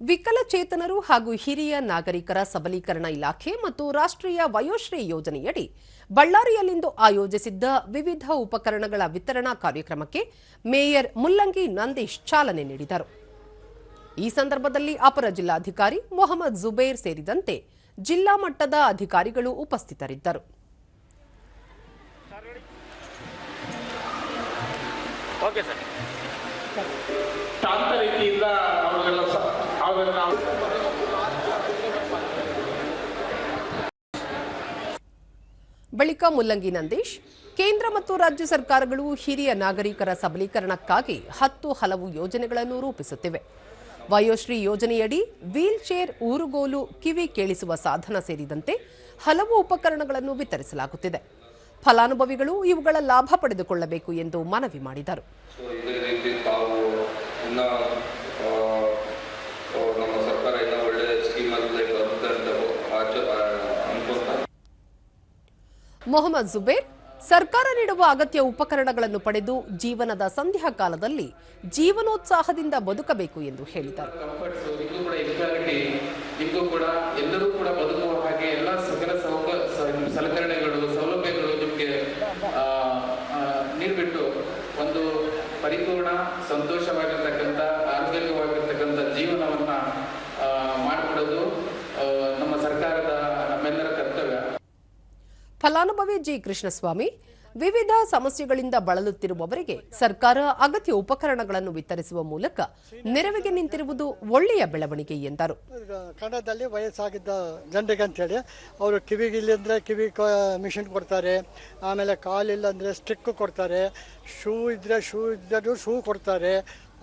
ವಿಕಲಚೇತನರು ಹಾಗೂ ಹಿರಿಯ ನಾಗರಿಕರ ಸಬಲೀಕರಣ ಇಲಾಖೆ ಮತ್ತು ರಾಷ್ಟ್ರೀಯ ವಯೋಶ್ರೀ ಯೋಜನೆಯಡಿ ಬಳ್ಳಾರಿಯಲ್ಲಿಂದು ಆಯೋಜಿಸಿದ್ದ ವಿವಿಧ ಉಪಕರಣಗಳ ವಿತರಣಾ ಕಾರ್ಯಕ್ರಮಕ್ಕೆ ಮೇಯರ್ ಮುಲ್ಲಂಗಿ ನಂದೀಶ್ ಚಾಲನೆ ನೀಡಿದರು. ಈ ಸಂದರ್ಭದಲ್ಲಿ ಅಪರ ಜಿಲ್ಲಾಧಿಕಾರಿ ಮೊಹಮ್ಮದ್ ಜುಬೇರ್ ಸೇರಿದಂತೆ ಜಿಲ್ಲಾ ಮಟ್ಟದ ಅಧಿಕಾರಿಗಳು ಉಪಸ್ಥಿತರಿದ್ದರು. ರೀತಿಯಿಂದ ಬಳಿಕ ಮುಲ್ಲಂಗಿ ನಂದೀಶ್, ಕೇಂದ್ರ ಮತ್ತು ರಾಜ್ಯ ಸರ್ಕಾರಗಳು ಹಿರಿಯ ನಾಗರಿಕರ ಸಬಲೀಕರಣಕ್ಕಾಗಿ ಹತ್ತು ಹಲವು ಯೋಜನೆಗಳನ್ನು ರೂಪಿಸುತ್ತಿವೆ. ವಯೋಶ್ರೀ ಯೋಜನೆಯಡಿ ವೀಲ್ ಚೇರ್ ಊರುಗೋಲು ಕಿವಿ ಕೇಳಿಸುವ ಸಾಧನ ಸೇರಿದಂತೆ ಹಲವು ಉಪಕರಣಗಳನ್ನು ವಿತರಿಸಲಾಗುತ್ತಿದೆ. ಫಲಾನುಭವಿಗಳು ಇವುಗಳ ಲಾಭ ಪಡೆದುಕೊಳ್ಳಬೇಕು ಎಂದು ಮನವಿ ಮಾಡಿದರು. ಮೊಹಮ್ಮದ್ ಜುಬೇರ್ ಸರ್ಕಾರ ನೀಡುವ ಅಗತ್ಯ ಉಪಕರಣಗಳನ್ನು ಪಡೆದು ಜೀವನದ ಸಂಧ್ಯಾ ಕಾಲದಲ್ಲಿ ಜೀವನೋತ್ಸಾಹದಿಂದ ಬದುಕಬೇಕು ಎಂದು ಹೇಳಿದರು. ಎಲ್ಲರೂ ಕೂಡ ಬದುಕುವ ಹಾಗೆ ಎಲ್ಲ ಸಕಲ ಸಲಕರಣೆಗಳು, ಸೌಲಭ್ಯಗಳು ನಿಮಗೆ ನೀಡ್ಬಿಟ್ಟು ಒಂದು ಪರಿಪೂರ್ಣ, ಸಂತೋಷವಾಗಿರ್ತಕ್ಕಂಥ ಫಲಾನುಭವಿ ಜಿ ಕೃಷ್ಣಸ್ವಾಮಿ ವಿವಿಧ ಸಮಸ್ಯೆಗಳಿಂದ ಬಳಲುತ್ತಿರುವವರಿಗೆ ಸರ್ಕಾರ ಅಗತ್ಯ ಉಪಕರಣಗಳನ್ನು ವಿತರಿಸುವ ಮೂಲಕ ನೆರವಿಗೆ ನಿಂತಿರುವುದು ಒಳ್ಳೆಯ ಬೆಳವಣಿಗೆ ಎಂದರು. ಕನ್ನಡದಲ್ಲಿ ವಯಸ್ಸಾಗಿದ್ದ ಜನರಿಗೆ ಅಂತೇಳಿ ಅವರು ಕಿವಿಗಿಲ್ಲಂದ್ರೆ ಕಿವಿ ಕ ಮಿಷಿನ್ ಕೊಡ್ತಾರೆ ಆಮೇಲೆ ಕಾಲಿಲ್ಲ ಅಂದರೆ ಸ್ಟಿಕ್ ಕೊಡ್ತಾರೆ ಶೂ ಇದ್ರೆ ಶೂ ಇದ್ದರೂ ಶೂ ಕೊಡ್ತಾರೆ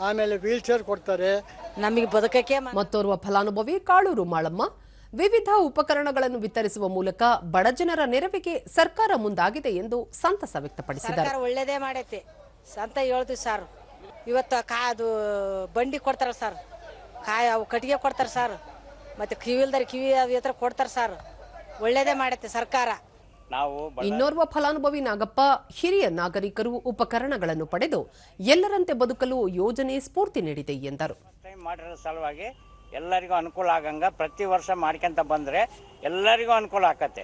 ಆಮೇಲೆ ವೀಲ್ ಚೇರ್ ಕೊಡ್ತಾರೆ. ನಮಗೆ ಬದುಕಕ್ಕೆ ಮತ್ತೋರ್ವ ಫಲಾನುಭವಿ ಕಾಳೂರು ಮಾಳಮ್ಮ ವಿವಿಧ ಉಪಕರಣಗಳನ್ನು ವಿತರಿಸುವ ಮೂಲಕ ಬಡಜನರ ನೆರವಿಗೆ ಸರ್ಕಾರ ಮುಂದಾಗಿದೆ ಎಂದು ಸಂತಸ ವ್ಯಕ್ತಪಡಿಸಿದರು ಸರ್ಕಾರ ಒಳ್ಳೇದೇ ಮಾಡೈತಿ. ಅಂತ ಹೇಳ್ತೀವಿ ಸರ್. ಇವತ್ತು ಕಾ ಅದು ಬಂಡಿ ಕೊಡ್ತಾರ ಸರ್. ಕಾಯ ಅವು ಕಟ್ಟಿಗೆ ಕೊಡ್ತಾರೆ ಸರ್. ಮತ್ತೆ ಕಿವಿಲ್ದಾರ ಕಿವಿ ಅದು ಹತ್ರ ಕೊಡ್ತಾರೆ ಸರ್. ಒಳ್ಳೇದೇ ಮಾಡೈತಿ ಸರ್ಕಾರ. ನಾವು ಇನ್ನೋರ್ವ ಫಲಾನುಭವಿ ನಾಗಪ್ಪ ಹಿರಿಯ ನಾಗರಿಕರು ಉಪಕರಣಗಳನ್ನು ಪಡೆದು ಎಲ್ಲರಂತೆ ಬದುಕಲು ಯೋಜನೆ ಸ್ಫೂರ್ತಿ ನೀಡಿದೆ ಎಂದರು. ಮಾಡಿರೋ ಸಲುವಾಗಿ ಎಲ್ಲರಿಗೂ ಅನುಕೂಲ ಆಗಂಗ ಪ್ರತಿ ವರ್ಷ ಮಾಡ್ಕೊಂತ ಬಂದರೆ ಎಲ್ಲರಿಗೂ ಅನುಕೂಲ ಆಕತ್ತೆ.